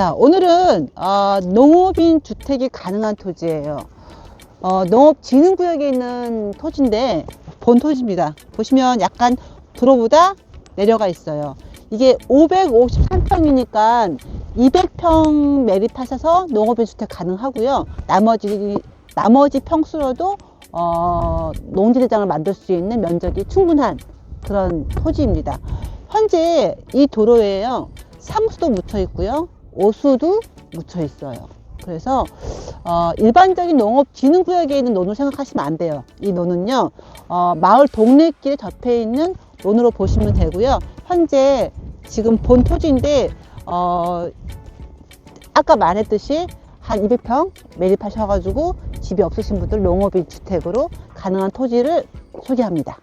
자, 오늘은 어, 농업인 주택이 가능한 토지예요. 어, 농업진흥구역에 있는 토지인데 본 토지입니다. 보시면 약간 도로보다 내려가 있어요. 이게 553평이니까 200평 매립하셔서 농업인 주택 가능하고요. 나머지 나머지 평수로도 어, 농지대장을 만들 수 있는 면적이 충분한 그런 토지입니다. 현재 이 도로에요. 상수도 묻혀 있고요. 오수도 묻혀 있어요. 그래서 어, 일반적인 농업진흥구역에 있는 논을 생각하시면 안 돼요. 이 논은요, 어, 마을 동네길에 접해 있는 논으로 보시면 되고요. 현재 지금 본 토지인데, 어, 아까 말했듯이 한 200평 매립하셔가지고 집이 없으신 분들 농업인 주택으로 가능한 토지를 소개합니다.